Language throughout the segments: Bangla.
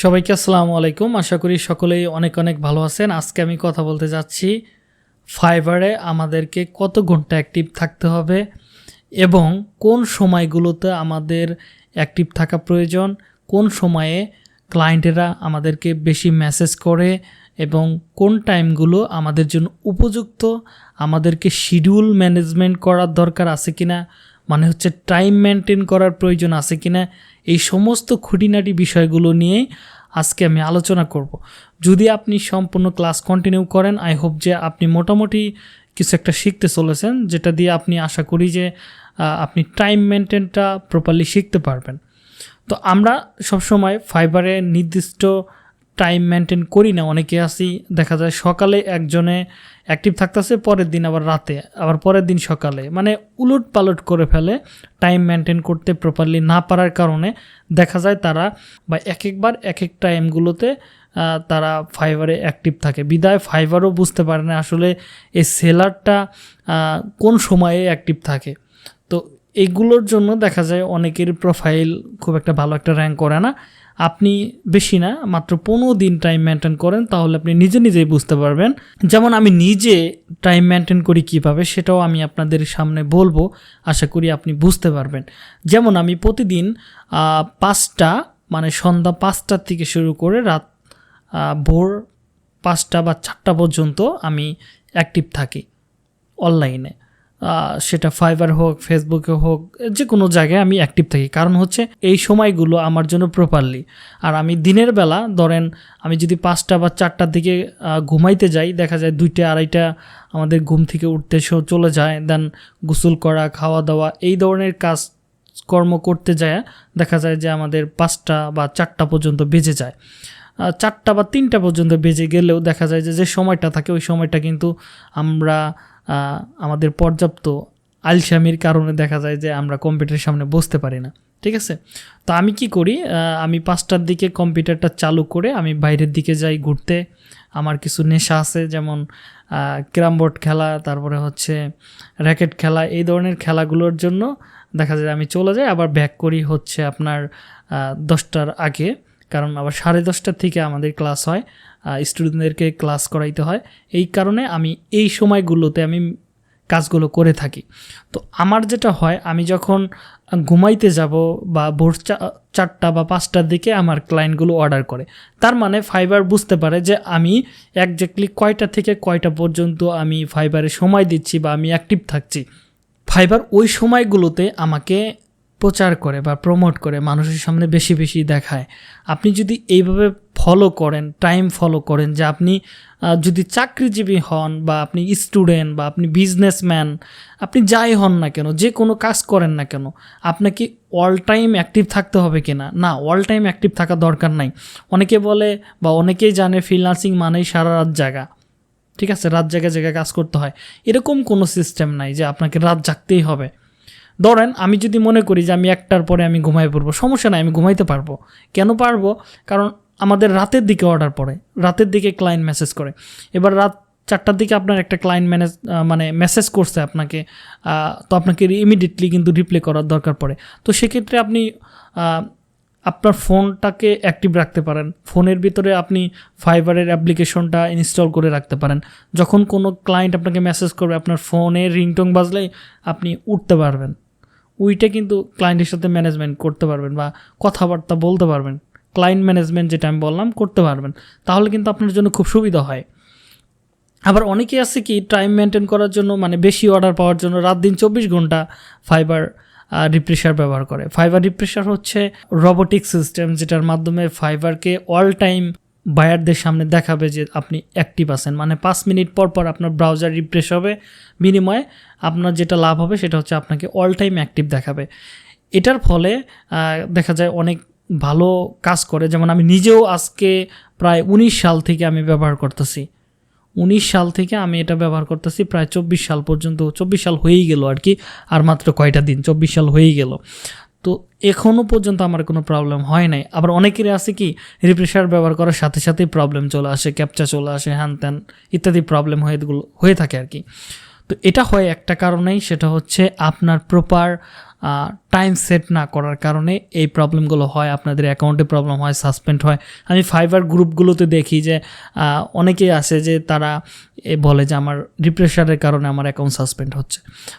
সবাইকে আসসালামু আলাইকুম। আশা করি সকলেই অনেক অনেক ভালো আছেন। আজকে আমি কথা বলতে যাচ্ছি ফাইবারে আমাদেরকে কত ঘণ্টা অ্যাক্টিভ থাকতে হবে এবং কোন সময়গুলোতে আমাদের অ্যাক্টিভ থাকা প্রয়োজন, কোন সময়ে ক্লায়েন্টেরা আমাদেরকে বেশি মেসেজ করে এবং কোন টাইমগুলো আমাদের জন্য উপযুক্ত, আমাদেরকে শিডিউল ম্যানেজমেন্ট করার দরকার আছে কিনা মানে হচ্ছে টাইম মেনটেন করার প্রয়োজন আছে কিনা এই সমস্ত খুঁটিনাটি বিষয়গুলো নিয়ে আজকে আমি আলোচনা করব। যদি আপনি সম্পূর্ণ ক্লাস কন্টিনিউ করেন আই হোপ যে আপনি মোটামুটি কিছু একটা শিখতে চলেছেন, যেটা দিয়ে আপনি আশা করি যে আপনি টাইম মেনটেনটা প্রপারলি শিখতে পারবেন। তো আমরা সবসময় ফাইবারে নির্দিষ্ট টাইম মেনটেন করি না, অনেকে আসি দেখা যায় সকালে একজনে অ্যাক্টিভ থাকতেছে, পরের দিন আবার রাতে, আবার পরের দিন সকালে। মানে উলট পালট করে ফেলে টাইম মেনটেন করতে প্রপারলি না পারার কারণে দেখা যায় তারা বা এক একবার এক এক টাইমগুলোতে তারা ফাইবারে অ্যাক্টিভ থাকে। বিদায় ফাইবারও বুঝতে পারে না আসলে এই সেলারটা কোন সময়ে অ্যাক্টিভ থাকে। তো এগুলোর জন্য দেখা যায় অনেকের প্রোফাইল খুব একটা ভালো একটা র্যাঙ্ক করে না। আপনি বেশি না, মাত্র পনেরো দিন টাইম মেনটেন করেন, তাহলে আপনি নিজে নিজেই বুঝতে পারবেন। যেমন আমি নিজে টাইম মেনটেন করি কীভাবে, সেটাও আমি আপনাদের সামনে বলব, আশা করি আপনি বুঝতে পারবেন। যেমন আমি প্রতিদিন পাঁচটা মানে সন্ধ্যা পাঁচটার থেকে শুরু করে রাত ভোর পাঁচটা বা চারটা পর্যন্ত আমি অ্যাক্টিভ থাকি অনলাইনে সেটা ফাইবার হোক ফেসবুকে হোক, যে কোনো জায়গায় আমি অ্যাক্টিভ থাকি। কারণ হচ্ছে এই সময়গুলো আমার জন্য প্রপারলি আর আমি দিনের বেলা, ধরেন আমি যদি পাঁচটা বা চারটার দিকে ঘুমাইতে যাই, দেখা যায় দুইটা, আড়াইটা আমাদের ঘুম থেকে উঠতে চলে যায় দেন গোসল করা, খাওয়া দাওয়া, এই ধরনের কাজ কর্ম করতে যায়, দেখা যায় যে আমাদের পাঁচটা বা চারটা পর্যন্ত বেজে যায়। চারটা বা তিনটা পর্যন্ত বেজে গেলেও দেখা যায় যে যে সময়টা থাকে, ওই সময়টা কিন্তু আমরা আমাদের পর্যাপ্ত আলসামির কারণে দেখা যায় যে আমরা কম্পিউটারের সামনে বসতে পারি না। ঠিক আছে? তো আমি কি করি? আমি পাঁচটার দিকে কম্পিউটারটা চালু করে আমি বাইরের দিকে যাই ঘুরতে। আমার কিছু নেশা আছে, যেমন ক্যারাম বোর্ড খেলা, তারপরে হচ্ছে র্যাকেট খেলা, এই ধরনের খেলাগুলোর জন্য দেখা যায় আমি চলে যাই। আবার ব্যাক করি হচ্ছে আপনার দশটার আগে। কারণ আবার সাড়ে দশটার থেকে আমাদের ক্লাস হয় স্টুডেন্টদেরকে ক্লাস করাইতে হয়। এই কারণে আমি এই সময়গুলোতে আমি কাজগুলো করে থাকি। তো আমার যেটা হয়, আমি যখন ঘুমাইতে যাব বা ভোর চারটা বা পাঁচটার দিকে আমার ক্লায়েন্টগুলো অর্ডার করে, তার মানে ফাইবার বুঝতে পারে যে আমি একজাক্টলি কয়টা থেকে কয়টা পর্যন্ত আমি ফাইবারে সময় দিচ্ছি বা আমি অ্যাক্টিভ থাকছি। ফাইবার ওই সময়গুলোতে আমাকে প্রচার করে বা প্রমোট করে মানুষের সামনে বেশি বেশি দেখায়। আপনি যদি এইভাবে ফলো করেন টাইম ফলো করেন যে আপনি যদি চাকরিজীবী হন বা আপনি স্টুডেন্ট বা আপনি বিজনেসম্যান আপনি যাই হন না কেন, যে কোনো কাজ করেন না কেন, আপনাকে অল টাইম অ্যাক্টিভ থাকতে হবে কিনা? না না অল টাইম অ্যাক্টিভ থাকা দরকার নাই। অনেকে বলে বা অনেকেই জানে ফ্রিলান্সিং মানেই সারা রাত জায়গা ঠিক আছে? রাত জায়গায় জায়গায় কাজ করতে হয়। এরকম কোনো সিস্টেম নাই যে আপনাকে রাত জাগতেই হবে। ধরেন আমি যদি মনে করি যে আমি একটার পরে আমি ঘুমাই পড়ব, সমস্যা নাই, আমি ঘুমাইতে পারব। কেন পারব? কারণ আমাদের রাতের দিকে অর্ডার পড়ে, রাতের দিকে ক্লায়েন্ট মেসেজ করে। এবার রাত চারটার দিকে আপনার একটা ক্লায়েন্ট ম্যানেজ মানে মেসেজ করছে আপনাকে তো আপনাকে ইমিডিয়েটলি কিন্তু রিপ্লে করার দরকার পড়ে। তো সেক্ষেত্রে আপনি আপনার ফোনটাকে অ্যাক্টিভ রাখতে পারেন। ফোনের ভিতরে আপনি ফাইবারের অ্যাপ্লিকেশনটা ইনস্টল করে রাখতে পারেন। যখন কোনো ক্লায়েন্ট আপনাকে মেসেজ করবে, আপনার ফোনে রিংটং বাজলেই আপনি উঠতে পারবেন। উইটে কিন্তু ক্লায়েন্টের সাথে ম্যানেজমেন্ট করতে পারবেন বা কথাবার্তা বলতে পারবেন। ক্লায়েন্ট ম্যানেজমেন্ট যেটা আমি বললাম, করতে পারবেন। তাহলে কিন্তু আপনার জন্য খুব সুবিধা হয়। আবার অনেকে আছে কি টাইম মেনটেন করার জন্য মানে বেশি অর্ডার পাওয়ার জন্য রাত দিন চব্বিশ ঘণ্টা ফাইবার রিপ্রেশার ব্যবহার করে। ফাইবার রিপ্রেশার হচ্ছে রোবোটিক সিস্টেম যেটার মাধ্যমে ফাইবারকে অল টাইম বায়ারদের সামনে দেখাবে যে আপনি অ্যাক্টিভ আছেন। মানে পাঁচ মিনিট পর পর আপনার ব্রাউজার রিফ্রেশ হবে, বিনিময়ে আপনার যেটা লাভ হবে সেটা হচ্ছে আপনাকে অল টাইম অ্যাক্টিভ দেখাবে। এটার ফলে দেখা যায় অনেক ভালো কাজ করে। যেমন আমি নিজেও আজকে প্রায় উনিশ সাল থেকে আমি ব্যবহার করতেছি। উনিশ সাল থেকে আমি এটা ব্যবহার করতেছি, প্রায় চব্বিশ সাল পর্যন্ত, চব্বিশ সাল হয়েই গেল আর কি, আর মাত্র কয়টা দিন, চব্বিশ সাল হয়েই গেল। তো এখনও পর্যন্ত আমার কোনো প্রবলেম হয় নাই। আবার অনেকেরই আছে কি রিপ্রেশার ব্যবহার করার সাথে সাথেই প্রবলেম চলে আসে ক্যাপচা চলে আসে, হ্যান ত্যান ইত্যাদি প্রবলেম হয়ে হয়ে থাকে আর কি। তো এটা হয় একটা কারণেই, সেটা হচ্ছে আপনার প্রপার টাইম সেট না করার কারণে এই প্রবলেমগুলো হয়, আপনাদের অ্যাকাউন্টে প্রবলেম হয় সাসপেন্ড হয়। আমি ফাইবার গ্রুপগুলোতে দেখি যে অনেকেই আছে যে তারা এ বলে যে আমার রিপ্রেশারের কারণে আমার অ্যাকাউন্ট সাসপেন্ড হচ্ছে।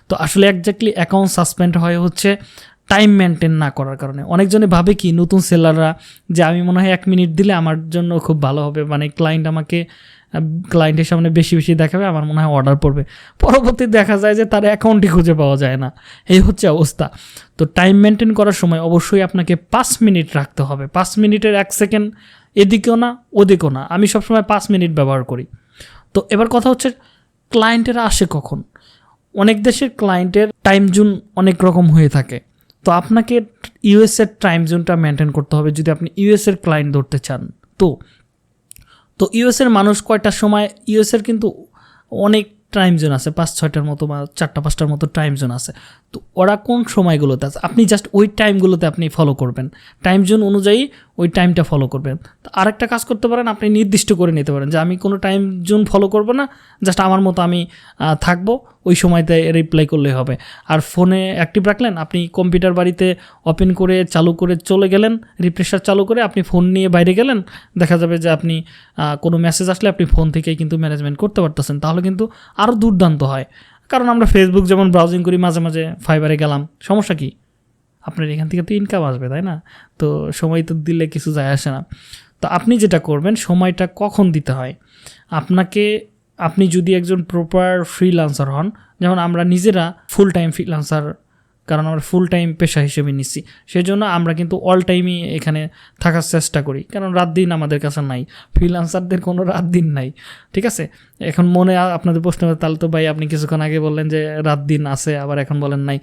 তো আসলে একজাক্টলি অ্যাকাউন্ট সাসপেন্ড হয় হচ্ছে টাইম মেনটেন না করার কারণে। অনেকজনে ভাবে কি, নতুন সেলাররা যে আমি মনে হয় এক মিনিট দিলে আমার জন্য খুব ভালো হবে। মানে ক্লায়েন্ট আমাকে ক্লায়েন্টের সামনে বেশি বেশি দেখাবে, আমার মনে হয় অর্ডার পড়বে। পরবর্তী দেখা যায় যে তার অ্যাকাউন্টই খুঁজে পাওয়া যায় না। এই হচ্ছে অবস্থা। তো টাইম মেনটেন করার সময় অবশ্যই আপনাকে পাঁচ মিনিট রাখতে হবে। পাঁচ মিনিটের এক সেকেন্ড এদিকেও না, ওদিকেও না। আমি সবসময় পাঁচ মিনিট ব্যবহার করি। তো এবার কথা হচ্ছে ক্লায়েন্টেরা আসে কখন? অনেক দেশের ক্লায়েন্টের টাইম জোন অনেক রকম হয়ে থাকে। তো আপনাকে ইউএসের টাইম জোনটা মেনটেন করতে হবে। যদি আপনি ইউএসের ক্লায়েন্ট ধরতে চান, তো তো ইউএসের মানুষ কয়টার সময়, ইউএসের কিন্তু অনেক টাইম জোন আছে, পাঁচ, ছয়টার মতো বা চারটা, পাঁচটার মতো টাইম জোন আছে। তো ওরা কোন সময়গুলোতে আছে? আপনি জাস্ট ওই টাইমগুলোতে আপনি ফলো করবেন। টাইম জোন অনুযায়ী ওই টাইমটা ফলো করবেন। তো আরেকটা কাজ করতে পারেন, আপনি নির্দিষ্ট করে নিতে পারেন যে আমি কোনো টাইম জোন ফলো করব না জাস্ট আমার মতো আমি থাকব, ওই সময়তে রিপ্লাই করলেই হবে। আর ফোনে অ্যাক্টিভ রাখলেন, আপনি কম্পিউটার বাড়িতে ওপেন করে, চালু করে চলে গেলেন রিফ্রেশার চালু করে আপনি ফোন নিয়ে বাইরে গেলেন, দেখা যাবে যে আপনি কোনো মেসেজ আসলে আপনি ফোন থেকেই কিন্তু ম্যানেজমেন্ট করতে পারতেছেন। তাহলে কিন্তু আরও দুর্দান্ত হয়। কারণ আমরা ফেসবুক যেমন ব্রাউজিং করি, মাঝে মাঝে ফাইবারে গেলাম, সমস্যা কি? আপনার এখান থেকে তো ইনকাম আসবে, তাই না? তো সময় তো দিলে কিছু যায় আসে না। তো আপনি যেটা করবেন, সময়টা কখন দিতে হয়? আপনাকে, আপনি যদি একজন প্রপার ফ্রিলান্সার হন, যেমন আমরা নিজেরা ফুল টাইম ফ্রিলান্সার কারণ আমরা ফুল টাইম পেশা হিসেবে নিচ্ছি সেই জন্য আমরা কিন্তু অল টাইমই এখানে থাকার চেষ্টা করি, কারণ রাত দিন আমাদের কাছে নাই ফ্রিলান্সারদের কোনো রাত দিন নাই, ঠিক আছে? এখন মনে আপনাদের প্রশ্ন, তাহলে তো ভাই আপনি কিছুক্ষণ আগে বললেন যে রাত দিন আছে, আবার এখন বলেন নাই।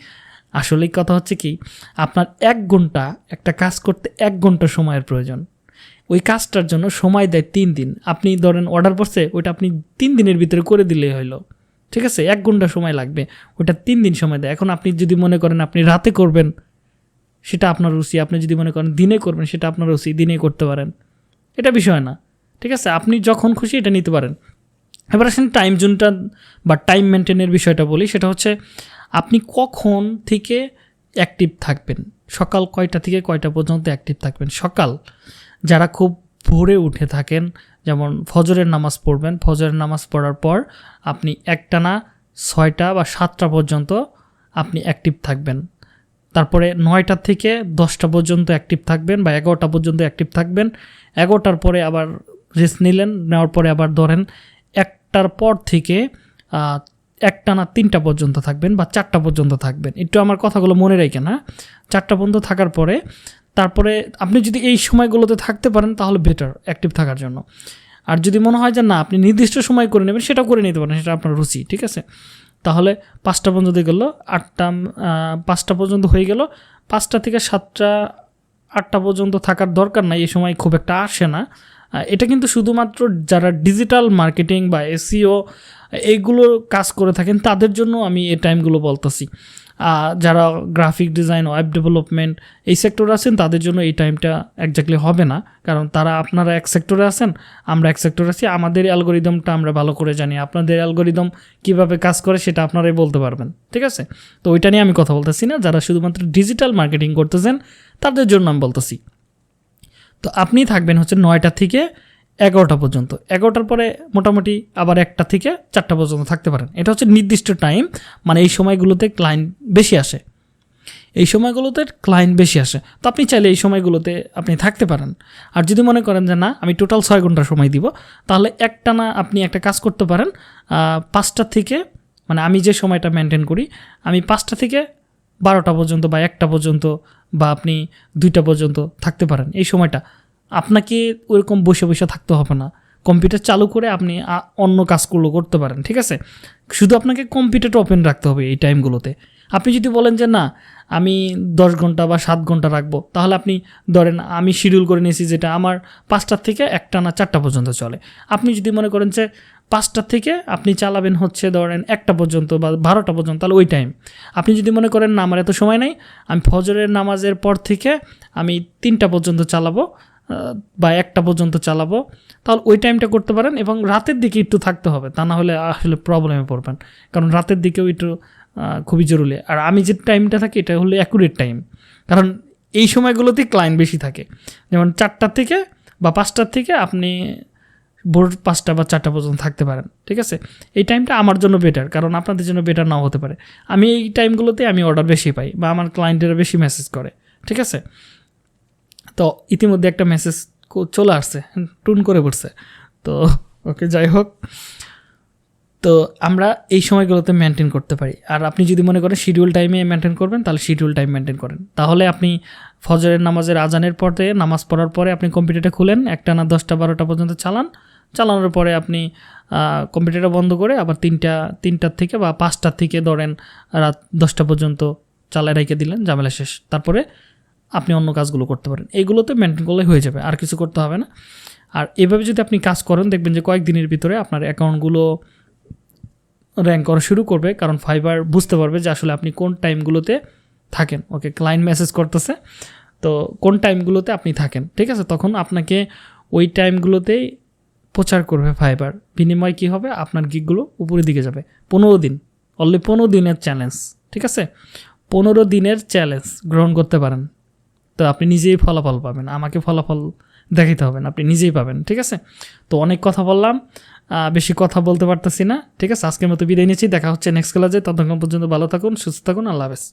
আসলেই কথা হচ্ছে কি, আপনার এক ঘণ্টা, একটা কাজ করতে এক ঘণ্টা সময়ের প্রয়োজন। ওই কাজটার জন্য সময় দেয় তিন দিন। আপনি ধরেন অর্ডার করছে ওইটা আপনি তিন দিনের ভিতরে করে দিলেই হইল। ঠিক আছে? এক ঘণ্টা সময় লাগবে ওটা তিন দিন সময় দেয়। এখন আপনি যদি মনে করেন আপনি রাতে করবেন, সেটা আপনার রুচি। আপনি যদি মনে করেন দিনে করবেন, সেটা আপনার রুচি, দিনে করতে পারেন। এটা বিষয় না। ঠিক আছে? আপনি যখন খুশি এটা নিতে পারেন। এবার আসেন টাইম জোনটা বা টাইম মেনটেনের বিষয়টা বলি। সেটা হচ্ছে আপনি কখন থেকে অ্যাক্টিভ থাকবেন? সকাল কয়টা থেকে কয়টা পর্যন্ত অ্যাক্টিভ থাকবেন? সকাল, যারা খুব ভোরে উঠে থাকেন, যেমন ফজরের নামাজ পড়বেন, ফজরের নামাজ পড়ার পর আপনি একটানা ছয়টা বা সাতটা পর্যন্ত আপনি অ্যাক্টিভ থাকবেন। তারপরে নয়টা থেকে দশটা পর্যন্ত অ্যাক্টিভ থাকবেন বা এগারোটা পর্যন্ত অ্যাক্টিভ থাকবেন। এগারোটার পরে আবার রেস্ট নিলেন, নেওয়ার পরে আবার ধরেন একটার পর থেকে আহ, একটানা তিনটা পর্যন্ত থাকবেন বা চারটা পর্যন্ত থাকবেন। একটু আমার কথাগুলো মনে রাখেন হ্যাঁ? চারটা পর্যন্ত থাকার পরে তারপরে আপনি যদি এই সময়গুলোতে থাকতে পারেন তাহলে বেটার অ্যাক্টিভ থাকার জন্য। আর যদি মনে হয় যে না আপনি নির্দিষ্ট সময় করে নেবেন সেটা করে নিতে পারেন সেটা আপনার রুচি ঠিক আছে? তাহলে পাঁচটা পর্যন্ত গেলো আটটা পাঁচটা পর্যন্ত হয়ে গেল। পাঁচটা থেকে সাতটা আটটা পর্যন্ত থাকার দরকার নাই এই সময় খুব একটা আসে না। এটা কিন্তু শুধুমাত্র যারা ডিজিটাল মার্কেটিং বা এসিও এইগুলো কাজ করে থাকেন, তাদের জন্য আমি এই টাইমগুলো বলতেছি। যারা গ্রাফিক ডিজাইন ওয়েব ডেভেলপমেন্ট এই সেক্টরে আছেন, তাদের জন্য এই টাইমটা একজাক্টলি হবে না। কারণ তারা আপনারা এক সেক্টরে আছেন, আমরা এক সেক্টরে আছি, আমাদের অ্যালগোরিদমটা আমরা ভালো করে জানি। আপনাদের অ্যালগোরিদম কীভাবে কাজ করে সেটা আপনারাই বলতে পারবেন, ঠিক আছে? তো ওইটা নিয়ে আমি কথা বলতেছি না। যারা শুধুমাত্র ডিজিটাল মার্কেটিং করতেছেন, তাদের জন্য আমি বলতেছি। তো আপনি থাকবেন হচ্ছে নয়টা থেকে এগারোটা পর্যন্ত। এগারোটার পরে মোটামুটি আবার একটা থেকে চারটা পর্যন্ত থাকতে পারেন। এটা হচ্ছে নির্দিষ্ট টাইম মানে এই সময়গুলোতে ক্লায়েন্ট বেশি আসে। এই সময়গুলোতে ক্লায়েন্ট বেশি আসে। তো আপনি চাইলে এই সময়গুলোতে আপনি থাকতে পারেন। আর যদি মনে করেন যে না, আমি টোটাল ছয় ঘণ্টা সময় দিব, তাহলে একটানা আপনি একটা কাজ করতে পারেন পাঁচটা থেকে মানে আমি যে সময়টা মেনটেন করি, আমি পাঁচটা থেকে বারোটা পর্যন্ত বা একটা পর্যন্ত বা আপনি দুইটা পর্যন্ত থাকতে পারেন। এই সময়টা আপনাকে ওরকম বসে বসে থাকতে হবে না। কম্পিউটার চালু করে আপনি অন্য কাজগুলো করতে পারেন, ঠিক আছে? শুধু আপনাকে কম্পিউটারটা ওপেন রাখতে হবে এই টাইমগুলোতে। আপনি যদি বলেন যে, না, আমি দশ ঘণ্টা বা সাত ঘণ্টা রাখব তাহলে আপনি ধরেন আমি শিডিউল করে নিয়েছি যেটা আমার পাঁচটার থেকে একটা না চারটা পর্যন্ত চলে। আপনি যদি মনে করেন যে পাঁচটার থেকে আপনি চালাবেন হচ্ছে ধরেন একটা পর্যন্ত বা বারোটা পর্যন্ত, তাহলে ওই টাইম আপনি যদি মনে করেন না, আমার এত সময় নাই, আমি ফজরের নামাজের পর থেকে আমি তিনটা পর্যন্ত চালাবো বা একটা পর্যন্ত চালাবো, তাহলে ওই টাইমটা করতে পারেন এবং রাতের দিকে একটু থাকতে হবে, তা না হলে আসলে প্রবলেমে পড়বেন। কারণ রাতের দিকেও একটু খুবই জরুরি। আর আমি যে টাইমটা থাকি, এটা হলো অ্যাকুরেট টাইম কারণ এই সময়গুলোতেই ক্লায়েন্ট বেশি থাকে। যেমন চারটার থেকে বা পাঁচটার থেকে আপনি ভোর পাঁচটা বা চারটা পর্যন্ত থাকতে পারেন, ঠিক আছে? এই টাইমটা আমার জন্য বেটার কারণ আপনাদের জন্য বেটার নাও হতে পারে। আমি এই টাইমগুলোতে আমি অর্ডার বেশি পাই বা আমার ক্লায়েন্টেরা বেশি মেসেজ করে, ঠিক আছে? তো ইতিমধ্যে একটা মেসেজ চলে আসছে, টুন করে পড়ছে। তো ওকে, যাই হোক। তো আমরা এই সময়গুলোতে মেনটেন করতে পারি। আর আপনি যদি মনে করেন শিডিউল টাইমে মেনটেন করবেন, তাহলে শিডিউল টাইম মেনটেন করেন। তাহলে আপনি ফজরের নামাজের আজানের পরে নামাজ পড়ার পরে আপনি কম্পিউটারটা খুলেন একটা না দশটা, বারোটা পর্যন্ত চালান। চালানোর পরে আপনি কম্পিউটারটা বন্ধ করে আবার তিনটা, তিনটার থেকে বা পাঁচটার থেকে ধরেন রাত দশটা পর্যন্ত চালায় রেখে দিলেন, ঝামেলা শেষ। তারপরে আপনি অন্য কাজগুলো করতে পারেন। এইগুলোতে মেনটেন করলে হয়ে যাবে, আর কিছু করতে হবে না। আর এভাবে যদি আপনি কাজ করেন, দেখবেন যে কয়েকদিনের ভিতরে আপনার অ্যাকাউন্টগুলো র্যাঙ্ক করা শুরু করবে, কারণ ফাইবার বুঝতে পারবে যে আসলে আপনি কোন টাইমগুলোতে থাকেন। ওকে ক্লায়েন্ট মেসেজ করতেছে, তো কোন টাইমগুলোতে আপনি থাকেন? ঠিক আছে, তখন আপনাকে ওই টাইমগুলোতেই প্রচার করবে ফাইবার। বিনিময় কী হবে? আপনার গিকগুলো উপরের দিকে যাবে। পনেরো দিন। অনলি পনেরো দিনের চ্যালেঞ্জ ঠিক আছে? পনেরো দিনের চ্যালেঞ্জ গ্রহণ করতে পারেন। তো আপনি নিজেই ফলাফল পাবেন। আমাকে ফলাফল দেখাইতে হবে না। আপনি নিজেই পাবেন। ঠিক আছে? তো অনেক কথা বললাম। বেশি কথা বলতে পারতেছি না। ঠিক আছে? আজকের মতো বিদায় নিয়েছি দেখা হচ্ছে নেক্সট ক্লাসে ততক্ষণ পর্যন্ত ভালো থাকুন, সুস্থ থাকুন। আল্লাহ হাফেজ।